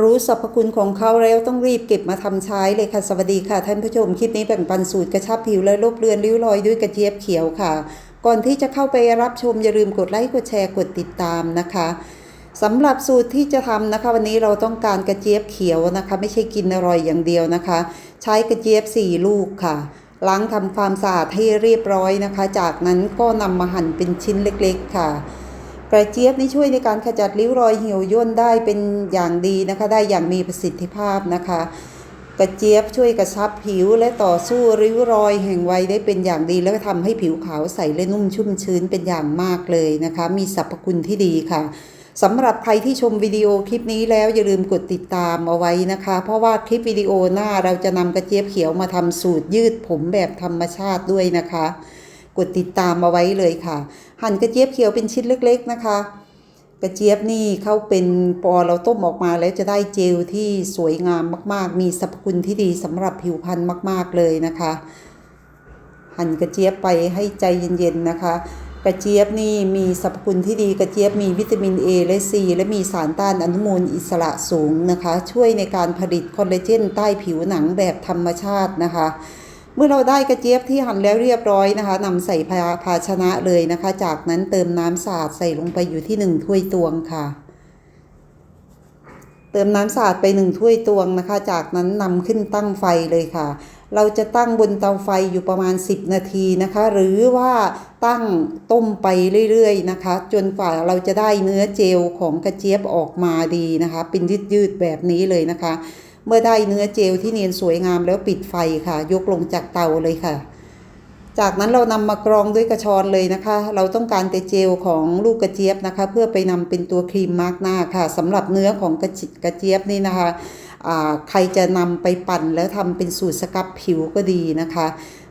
รู้สรรพคุณของเขาแล้วต้องรีบเก็บมาทำใช้เลยค่ะ สวัสดีค่ะ ท่านผู้ชม คลิปนี้แบ่งปันสูตรกระชับผิวและลบเลือนริ้วรอยด้วยกระเจี๊ยบเขียวค่ะ ก่อนที่จะเข้าไปรับชมอย่าลืมกดไลค์กดแชร์กดติดตามนะคะสำหรับสูตรที่จะทำนะคะ วันนี้เราต้องการกระเจี๊ยบเขียวนะคะ ไม่ใช่กินอร่อยอย่างเดียวนะคะ ใช้กระเจี๊ยบ 4 ลูกค่ะล้างทำความสะอาดให้เรียบร้อยนะคะ จากนั้นก็นำมาหั่นเป็นชิ้นเล็กๆค่ะ กระเจี๊ยบนี่ช่วยในการขจัดริ้วรอยเหี่ยวย่นได้เป็นอย่างดีนะคะ ได้อย่างมีประสิทธิภาพนะคะ กระเจี๊ยบช่วยกระชับผิวและต่อสู้ริ้วรอยแห่งวัยได้เป็นอย่างดี แล้วก็ทำให้ผิวขาวใสและนุ่มชุ่มชื้นเป็นอย่างมากเลยนะคะ มีสรรพคุณที่ดีค่ะสำหรับใครที่ชมวิดีโอคลิปนี้แล้วอย่าลืมกดติดตามเอาไว้นะคะ เพราะว่าคลิปวิดีโอหน้าเราจะนำกระเจี๊ยบเขียวมาทำสูตรยืดผมแบบธรรมชาติด้วยนะคะ กดติดตามเอาไว้เลยค่ะ หั่นกระเจี๊ยบเขียวเป็นชิ้นเล็ก ๆนะคะ กระเจี๊ยบนี่เขาเป็นพอเราต้มออกมาแล้วจะได้เจลที่สวยงามมาก ๆ มีสรรพคุณที่ดีสำหรับผิวพรรณมาก ๆเลยนะคะ หั่นกระเจี๊ยบไปให้ใจเย็นๆนะคะกระเจี๊ยบนี่มีสรรพคุณที่ดีกระเจี๊ยบมีวิตามิน A และ C และมีสารต้านอนุมูลอิสระสูงนะคะ ช่วยในการผลิตคอลลาเจนใต้ผิวหนังแบบธรรมชาตินะคะ เมื่อเราได้กระเจี๊ยบที่หั่นแล้วเรียบร้อยนะคะนำใส่ภาภาชนะเลยนะคะ จากนั้นเติมน้ำสะอาดใส่ลงไปอยู่ที่หนึ่งถ้วยตวงค่ะ เติมน้ำสะอาดไปหนึ่งถ้วยตวงนะคะ จากนั้นนำขึ้นตั้งไฟเลยค่ะ เราจะตั้งบนเตาไฟอยู่ประมาณ 10 นาทีนะคะ หรือว่าตั้งต้มไปเรื่อยๆนะคะ จนกว่าเราจะได้เนื้อเจลของกระเจี๊ยบออกมาดีนะคะ เป็นยืดๆแบบนี้เลยนะคะ เมื่อได้เนื้อเจลที่เนียนสวยงามแล้วปิดไฟค่ะ ยกลงจากเตาเลยค่ะ จากนั้นเรานำมากรองด้วยกระชอนเลยนะคะ เราต้องการแต่เจลของลูกกระเจี๊ยบนะคะ เพื่อไปนำเป็นตัวครีมมาร์กหน้าค่ะสำหรับเนื้อของกระจิกระเจี๊ยบนี่นะคะใครจะนำไปปั่นแล้วทำเป็นสูตรสครับผิวก็ดีนะคะ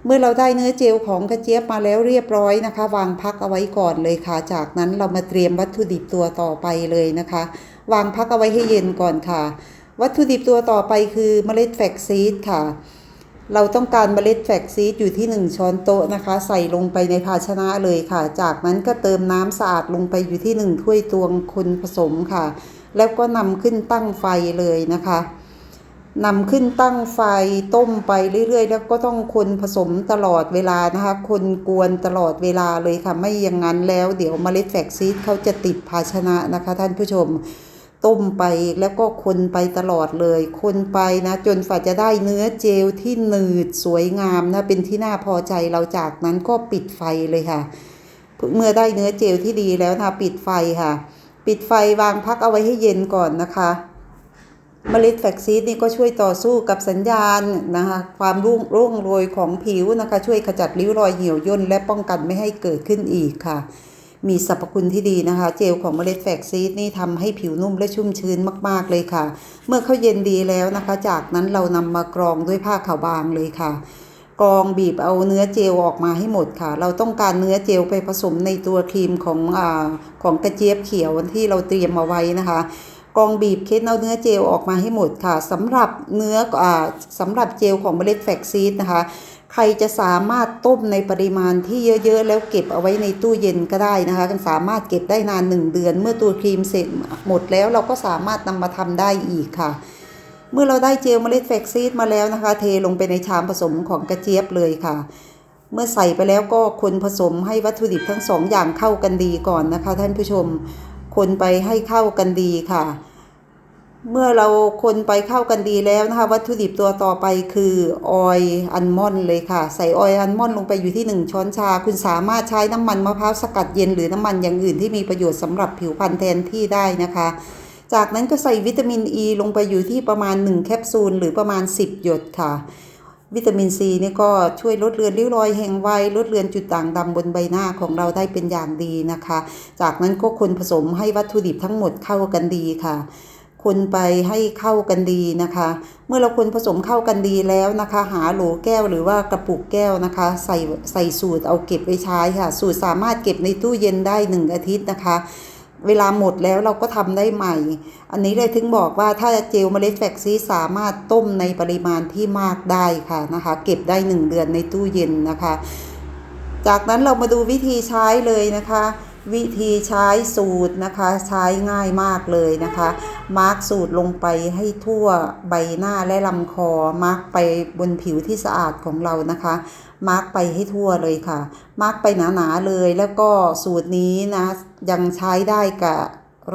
เมื่อเราได้เนื้อเจลของกระเจี๊ยบมาแล้วเรียบร้อยนะคะ วางพักเอาไว้ก่อนเลยค่ะ จากนั้นเรามาเตรียมวัตถุดิบตัวต่อไปเลยนะคะ วางพักเอาไว้ให้เย็นก่อนค่ะ วัตถุดิบตัวต่อไปคือเมล็ดแฟกซีดค่ะ เราต้องการเมล็ดแฟกซีดอยู่ที่ 1 ช้อนโต๊ะนะคะ ใส่ลงไปในภาชนะเลยค่ะ จากนั้นก็เติมน้ำสะอาดลงไปอยู่ที่ 1 ถ้วยตวงคนผสมค่ะ แล้วก็นำขึ้นตั้งไฟเลยนะคะนำขึ้นตั้งไฟต้มไปเรื่อยๆ แล้วก็ต้องคนผสมตลอดเวลานะคะ คนกวนตลอดเวลาเลยค่ะ ไม่อย่างนั้นแล้ว เดี๋ยวเมล็ดแฟกซีดเขาจะติดภาชนะนะคะท่านผู้ชม ต้มไปแล้วก็คนไปตลอดเลย คนไปนะจนฝ่าจะได้เนื้อเจลที่หนืดสวยงามนะเป็นที่น่าพอใจเราจากนั้นก็ปิดไฟเลยค่ะ เมื่อได้เนื้อเจลที่ดีแล้วนะปิดไฟค่ะ ปิดไฟวางพักเอาไว้ให้เย็นก่อนนะคะเมล็ดแฟกซีดนี่ก็ช่วยต่อสู้กับสัญญาณนะคะความรุ่งร่วงโรยของผิวนะคะ ช่วยขจัดริ้วรอยเหี่ยวย่นและป้องกันไม่ให้เกิดขึ้นอีกค่ะ มีสรรพคุณที่ดีนะคะ เจลของเมล็ดแฟกซีดนี่ทำให้ผิวนุ่มและชุ่มชื้นมาก ๆเลยค่ะ เมื่อเขาเย็นดีแล้วนะคะ จากนั้นเรานำมากรองด้วยผ้าขาวบางเลยค่ะกรองบีบเอาเนื้อเจลออกมาให้หมดค่ะ เราต้องการเนื้อเจลไปผสมในตัวครีมของอของกระเจี๊ยบเขียวที่เราเตรียมเอาไว้นะคะกรองบีบเค้นเอาเนื้อเจลออกมาให้หมดค่ะสำหรับเนื้ออสำหรับเจลของเมล็ดแฟกซีดนะคะ ใครจะสามารถต้มในปริมาณที่เยอะๆ แล้วเก็บเอาไว้ในตู้เย็นก็ได้นะคะสามารถเก็บได้นาน 1 เดือน เมื่อตัวครีมเสร็จหมดแล้วเราก็สามารถนำมาทำได้อีกค่ะ เมื่อเราได้เจลเมล็ดแฟกซีดมาแล้วนะคะ เทลงไปในชามผสมของกระเจี๊ยบเลยค่ะ เมื่อใส่ไปแล้วก็คนผสมให้วัตถุดิบทั้งสองอย่างเข้ากันดีก่อนนะคะ ท่านผู้ชม คนไปให้เข้ากันดีค่ะ เมื่อเราคนไปเข้ากันดีแล้วนะคะ วัตถุดิบตัวต่อไปคือออยอัลมอนด์เลยค่ะ ใส่ออยอัลมอนด์ลงไปอยู่ที่ 1 ช้อนชา คุณสามารถใช้น้ำมันมะพร้าวสกัดเย็นหรือน้ำมันอย่างอื่นที่มีประโยชน์สำหรับผิวพรรณแทนที่ได้นะคะ จากนั้นก็ใส่วิตามินอ e ีลงไปอยู่ที่ประมาณ 1 แคปซูลหรือประมาณ 10 หยดค่ะวิตามินซีนี่ก็ช่วยลดเลือนริ้วรอยแห่งวัยลดเลือนจุดด่างดำบนใบหน้าของเราได้เป็นอย่างดีนะคะ จากนั้นก็คนผสมให้วัตถุดิบทั้งหมดเข้ากันดีค่ะ คนไปให้เข้ากันดีนะคะ เมื่อเราคนผสมเข้ากันดีแล้วนะคะ หาโหลแก้วหรือว่ากระปุกแก้วนะคะ ใส่ใส่สูตรเอาเก็บไว้ใช้ค่ะ สูตรสามารถเก็บในตู้เย็นได้ 1 อาทิตย์นะคะ เวลาหมดแล้วเราก็ทำได้ใหม่ อันนี้เลยถึงบอกว่าถ้าเจลเมล็ดแฟกซีสามารถต้มในปริมาณที่มากได้ค่ะนะคะ เก็บได้ 1 เดือนในตู้เย็นนะคะ จากนั้นเรามาดูวิธีใช้เลยนะคะ วิธีใช้สูตรนะคะ ใช้ง่ายมากเลยนะคะ มาร์กสูตรลงไปให้ทั่วใบหน้าและลำคอ มาร์กไปบนผิวที่สะอาดของเรานะคะ มาร์กไปให้ทั่วเลยค่ะ มาร์กไปหนาๆเลยแล้วก็สูตรนี้นะยังใช้ได้กับ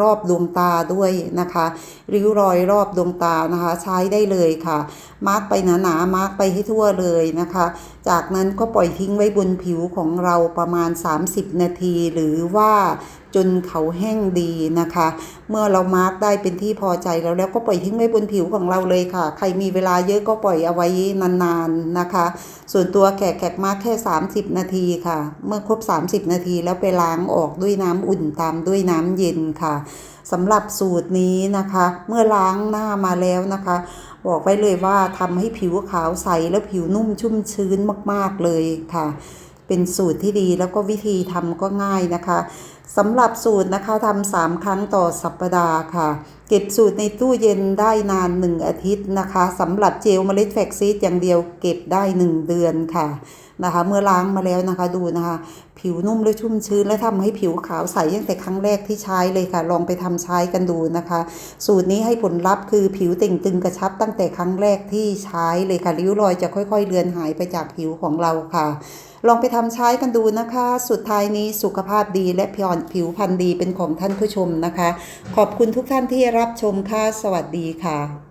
รอบดวงตาด้วยนะคะริ้วรอยรอบดวงตานะคะใช้ได้เลยค่ะ มาร์กไปหนาๆมาร์กไปให้ทั่วเลยนะคะ จากนั้นก็ปล่อยทิ้งไว้บนผิวของเราประมาณ 30 นาที หรือว่า จนเขาแห้งดีนะคะ เมื่อเรามาร์กได้เป็นที่พอใจแล้วแล้วก็ปล่อยทิ้งไว้บนผิวของเราเลยค่ะ ใครมีเวลาเยอะก็ปล่อยเอาไว้นานๆนะคะ ส่วนตัวแขกแขกมาร์กแค่ 30 นาทีค่ะ เมื่อครบ 30 นาทีแล้วไปล้างออกด้วยน้ำอุ่นตามด้วยน้ำเย็นค่ะสำหรับสูตรนี้นะคะ เมื่อล้างหน้ามาแล้วนะคะ บอกไว้เลยว่าทำให้ผิวขาวใสและผิวนุ่มชุ่มชื้นมากๆเลยค่ะ เป็นสูตรที่ดีแล้วก็วิธีทำก็ง่ายนะคะ สำหรับสูตรนะคะทำสามครั้งต่อสัปดาห์ค่ะ เก็บสูตรในตู้เย็นได้นาน 1 อาทิตย์นะคะสำหรับเจลเมล็ดแฟกซีดอย่างเดียวเก็บได้ 1 เดือนค่ะนะคะ เมื่อล้างมาแล้วนะคะดูนะคะ ผิวนุ่มและชุ่มชื้น และทำให้ผิวขาวใสตั้งแต่ครั้งแรกที่ใช้เลยค่ะ ลองไปทำใช้กันดูนะคะ สูตรนี้ให้ผลลัพธ์คือผิวเต่งตึงกระชับตั้งแต่ครั้งแรกที่ใช้เลยค่ะริ้วรอยจะค่อย ๆ เลือนหายไปจากผิวของเราค่ะ ลองไปทำใช้กันดูนะคะ สุดท้ายนี้สุขภาพดีและผิวผิวพรรณดีเป็นของท่านผู้ชมนะคะ ขอบคุณทุกท่านที่รับชมค่ะ สวัสดีค่ะ